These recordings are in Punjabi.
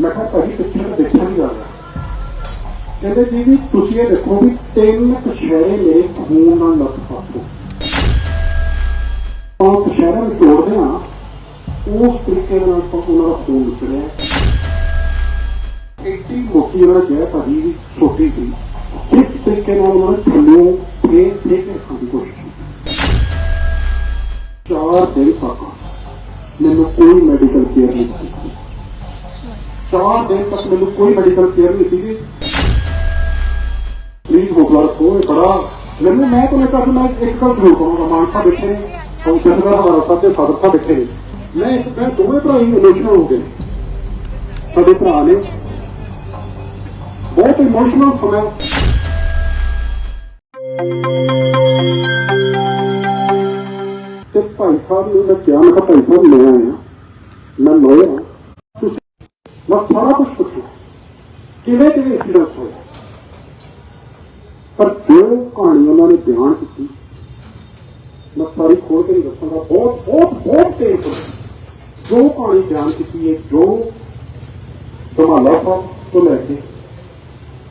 ਮੈਂ ਕਿਹਾ ਭਾਈ ਪਿੱਛੇ ਤਾਂ ਦੇਖਿਆ ਨਹੀਂ ਜਾ ਕਹਿੰਦੇ ਜੀ ਵੀ ਤੁਸੀਂ ਇਹ ਦੇਖੋ ਵੀ ਤਿੰਨ ਕਸ਼ਹਿਰੇ ਮੇਰੇ ਖੂਨ ਨਾਲ ਲੱਤ ਪਾਤੋ। ਉਹ ਕਸ਼ਹਿਰੇ ਨੂੰ ਤੋੜਦੇ ਆ ਉਸ ਤਰੀਕੇ ਨਾਲ ਉਹਨਾਂ ਦਾ ਖੂਨ ਨਿਕਲਿਆ। ਐਡੀ ਮੋਟੀ ਉਹਨਾਂ ਜੈ ਭਾਜੀ ਵੀ ਛੋਟੀ ਸੀ। ਜਿਸ ਤਰੀਕੇ ਨਾਲ ਉਹਨਾਂ ਨੇ ਥੱਲੋਂ ਫੇਰ ਫੇਰ ਰੱਖਣ ਦੀ ਕੋਸ਼ਿਸ਼ ਕੀਤੀ। ਚਾਰ ਦਿਨ ਤੱਕ ਮੈਨੂੰ ਕੋਈ ਮੈਡੀਕਲ ਕੇਅਰ ਨਹੀਂ ਦਿੱਤੀ। ਚਾਰ ਦਿਨ ਤੱਕ ਮੈਨੂੰ ਕੋਈ ਮੈਡੀਕਲ ਕੇਅਰ ਨਹੀਂ ਸੀਗੀ ਪਲੀਜ਼ ਹੌਸਲਾ ਰੱਖੋ ਇਹ ਬੜਾ ਮੈਨੂੰ ਮੈਂ ਤੁਹਾਨੂੰ ਕਹਿੰਦਾ ਮੈਂ ਇੱਕ ਗੱਲ ਜ਼ਰੂਰ ਕਹਾਂਗਾ ਮਾਨਸਾ ਬੈਠੇ ਨੇ ਉਹ ਚੰਦਰਾ ਹਮਾਰਾ ਸਾਹਿਬ ਦੇ ਫਾਦਰ ਸਾਹਿਬ ਬੈਠੇ ਨੇ ਮੈਂ ਇੱਕ ਮੈਂ ਦੋਵੇਂ ਭਰਾ ਹੀ ਇਮੋਸ਼ਨਲ ਹੋ ਗਏ ਸਾਡੇ ਭਰਾ ਨੇ ਬਹੁਤ ਇਮੋਸ਼ਨਲ ਸਮਾਂ ਤੇ ਭਾਈ ਸਾਹਿਬ ਨੂੰ ਮੈਂ ਕਿਹਾ ਮੈਂ ਕਿਹਾ ਭਾਈ ਸਾਹਿਬ ਮੈਂ ਆਇਆ ਮੈਂ ਲੋਇਆ ਤੁਸੀਂ ਮੈਂ ਸਾਰਾ ਕੁਝ ਪੁੱਛਿਆ। ਕਿਵੇਂ ਕਿਵੇਂ ਇੰਸੀਡੈਂਟ ਹੋਇਆ? ਪਰ ਜੋ ਕਹਾਣੀ ਉਹਨਾਂ ਨੇ ਬਿਆਨ ਕੀਤੀ, ਮੈਂ ਸਾਰੀ ਖੋਲ ਕੇ ਨਹੀਂ ਦੱਸਾਂਗਾ। ਬਹੁਤ ਬਹੁਤ ਬਹੁਤ ਪੇਨਫੁਲ ਜੋ ਕਹਾਣੀ ਬਿਆਨ ਕੀਤੀ ਹੈ, ਜੋ ਧਮਾਲਾ ਸਾਹਿਬ ਤੋਂ ਲੈ ਕੇ,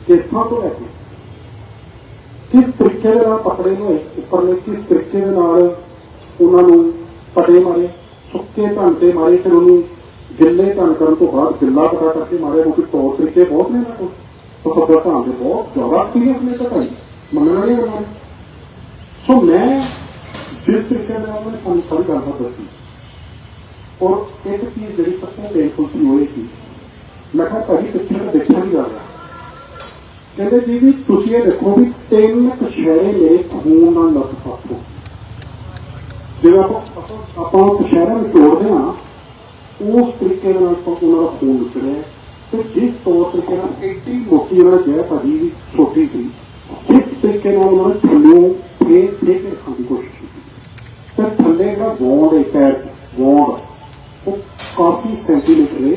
ਕੇਸਾਂ ਤੋਂ ਲੈ ਕੇ, ਕਿਸ ਤਰੀਕੇ ਦੇ ਨਾਲ ਪਕੜੇ ਹੋਏ, ਉੱਪਰਲੇ ਕਿਸ ਤਰੀਕੇ ਦੇ ਨਾਲ ਉਹਨਾਂ ਨੂੰ ਪਟੇ ਮਾਰੇ, ਸੁੱਕੇ ਧਨ ਮਾਰੇ, ਫਿਰ ਉਹਨੂੰ ਗਿੱਲੇ ਧਨ ਕਰਨ ਤੋਂ ਬਾਅਦ ਗਿੱਲਾ ਪਟਾ ਕਰਕੇ ਮਾਰੇ ਉਹ ਤੌਰ ਤਰੀਕੇ ਬਹੁਤ ਨੇ ਨਾ ਉਹ ਸਭਿਅਤਾ ਦੇ ਬਹੁਤ ਜ਼ਿਆਦਾ ਸੀਰੀਅਸ ਨੇ ਤਾਂ ਭਾਈ, ਮੰਨਣਾ ਨਹੀਂ ਉਹਨਾਂ ਸੋ ਮੈਂ ਜਿਸ ਤਰੀਕੇ ਨਾਲ ਉਹਨੇ ਸਾਨੂੰ ਸਾਰੀ ਗੱਲਬਾਤ ਦੱਸੀ, ਔਰ ਇੱਕ ਚੀਜ਼ ਜਿਹੜੀ ਸਭ ਤੋਂ ਪੇਨਫੁਲ ਸੀ ਉਹ ਸੀ, ਮੈਂ ਕਿਹਾ ਭਾਜੀ ਪਿੱਛੇ ਤਾਂ ਦੇਖਿਆ ਨਹੀਂ ਜਾ ਕਹਿੰਦੇ ਜੀ ਵੀ ਤੁਸੀਂ ਇਹ ਦੇਖੋ ਵੀ ਤਿੰਨ ਕਸ਼ਹਿਰੇ ਮੇਰੇ ਖੂਨ ਨਾਲ ਲੱਤ ਪਾਤੋ। ਜਿਵੇਂ ਆਪਾਂ ਆਪਾਂ- ਕਸ਼ਹਿਰੇ ਨੂੰ ਤੋੜਦੇ ਆ ਉਸ ਤਰੀਕੇ ਨਾਲ ਆਪਾਂ ਉਹਨਾਂ ਦਾ ਖੂਨ ਨਿਕਲਿਆ ਤੇ ਜਿਸ ਤੌਰ ਤਰੀਕੇ ਨਾਲ ਐਡੀ ਮੋਟੀ ਉਹਨਾਂ ਜੈ ਭਾਜੀ ਵੀ ਛੋਟੀ ਸੀ, ਜਿਸ ਤਰੀਕੇ ਨਾਲ ਉਹਨਾਂ ਨੇ ਥੱਲੋਂ ਫੇਰ ਫੇਰ ਰੱਖਣ ਦੀ ਕੋਸ਼ਿਸ਼ ਕੀਤੀ। ਤੇ ਥੱਲੇ ਜਿਹੜਾ ਬੌਂਡ ਹੈ ਪੈਰ ਉਹ ਕਾਫੀ ਸੈਂਟੀਮੀਟਰ ਹੈ।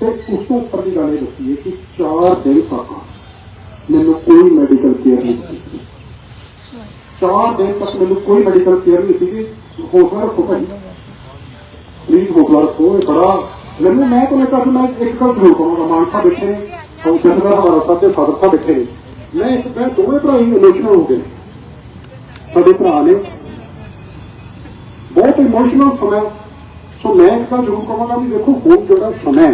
ਤੇ ਉਸ ਤੋਂ ਉੱਪਰ ਦੀ ਗੱਲ ਇਹ ਦੱਸੀ ਹੈ ਕਿ 4 ਦਿਨ ਤੱਕ ਮੈਨੂੰ ਕੋਈ ਮੈਡੀਕਲ ਕੇਅਰ ਨਹੀਂ ਦਿੱਤੀ ਚਾਰ ਦਿਨ ਤੱਕ ਮੈਨੂੰ ਕੋਈ ਮੈਡੀਕਲ ਕੇਅਰ ਨਹੀਂ ਸੀਗੀ। ਹੌਸਲਾ ਰੱਖੋ ਭਾਈ ਮੇਰੀ ਹੌਸਲਾ ਰੱਖੋ ਬੜਾ ਮੈਨੂੰ ਮੈਂ ਤੁਹਾਨੂੰ ਕਹਿੰਦਾ ਮੈਂ ਇੱਕ ਗੱਲ ਜ਼ਰੂਰ ਕਹਾਂਗਾ ਮਾਨਸਾ ਬੈਠੇ ਨੇ ਉਹ ਚੰਦਰਾ ਹਮਾਰਾ ਸਾਹਿਬ ਦੇ ਫਾਦਰ ਸਾਹਿਬ ਬੈਠੇ ਨੇ ਮੈਂ ਇੱਕ ਮੈਂ ਦੋਵੇਂ ਭਰਾ ਹੀ ਇਮੋਸ਼ਨਲ ਹੋ ਗਏ ਸਾਡੇ ਭਰਾ ਨੇ ਬਹੁਤ ਇਮੋਸ਼ਨਲ ਸਮਾਂ ਸੋ ਮੈਂ ਇੱਕ ਗੱਲ ਜ਼ਰੂਰ ਕਹਾਂਗਾ ਵੀ ਦੇਖੋ ਹੁਣ ਜਿਹੜਾ ਸਮਾਂ ਹੈ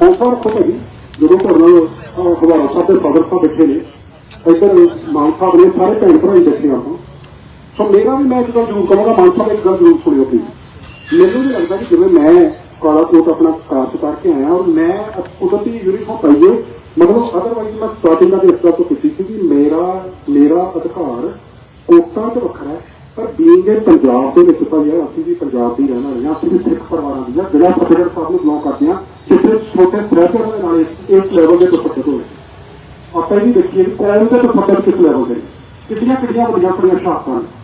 ਹੌਸਲਾ ਰੱਖੋ ਭਾਈ ਜਦੋਂ ਤੁਹਾਡੇ ਨਾਲ ਹਵਾਰਾ ਸਾਹਿਬ ਦੇ ਫਾਦਰ ਸਾਹਿਬ ਬੈਠੇ ਨੇ ਇੱਧਰ ਮਾਨ ਸਾਹਿਬ ਨੇ ਸਾਰੇ ਭੈਣ ਭਰਾ ਹੀ ਬੈਠੇ ਆਪਾਂ ਸੋ ਮੇਰਾ ਵੀ ਮੈਂ ਇੱਕ ਗੱਲ ਜ਼ਰੂਰ ਕਹਾਂਗਾ ਮਾਨ ਸਾਹਿਬ ਇੱਕ ਗੱਲ ਜ਼ਰੂਰ ਸੁਣਿਓ ਪਲੀਜ਼ ਮੈਨੂੰ ਵੀ ਲੱਗਦਾ ਕਿ ਜਿਵੇਂ ਮੈਂ ਕਾਲਾ ਕੋਟ ਆਪਣਾ ਕਾਰ ਚ ਕਰਕੇ ਆਇਆ ਔਰ ਮੈਂ ਕੁਦਰਤੀ ਯੂਨੀਫਾਰਮ ਪਾਈਏ ਮਤਲਬ ਅਦਰਵਾਈਜ਼ ਮੈਂ ਸਟਾਰਟਿੰਗ ਦਾ ਇਸ ਗੱਲ ਤੋਂ ਕੀਤੀ ਸੀ ਕਿ ਮੇਰਾ ਮੇਰਾ ਅਧਿਕਾਰ ਕੋਟਾਂ ਤੋਂ ਵੱਖਰਾ ਹੈ ਪਰ ਬੀਇੰਗ ਦੇ ਪੰਜਾਬ ਦੇ ਵਿੱਚ ਭਾਈ ਹੈ, ਅਸੀਂ ਵੀ ਪੰਜਾਬ ਦੇ ਹੀ ਰਹਿਣ ਵਾਲੇ ਹਾਂ ਅਸੀਂ ਵੀ ਸਿੱਖ ਪਰਿਵਾਰਾਂ ਦੀ ਹਾਂ ਜਿਹੜਾ ਫਤਿਹਗੜ੍ਹ ਸਾਹਿਬ ਨੂੰ ਬਿਲੋਂਗ ਕਰਦੇ ਹਾਂ ਜਿੱਥੇ ਛੋਟੇ ਸਹਿਬਜ਼ਾਦਿਆਂ ਦੇ ਨਾਲ ਇਸ- ਇਸ ਲੈਵਲ ਦੇ ਤਸੱਦਦ ਹੋਏ ਆਪਾਂ ਇਹ ਵੀ ਦੇਖੀਏ ਕਿ ਕੌਮ ਦੇ ਤਸੱਦਦ ਕਿਸ ਲੈਵਲ ਦੇ ਨੇ। ਕਿੱਡੀਆਂ ਕਿੱਡੀਆਂ ਵੱਡੀਆਂ ਵੱਡੀਆਂ ਸ਼ਹਾਦਤਾਂ ਨੇ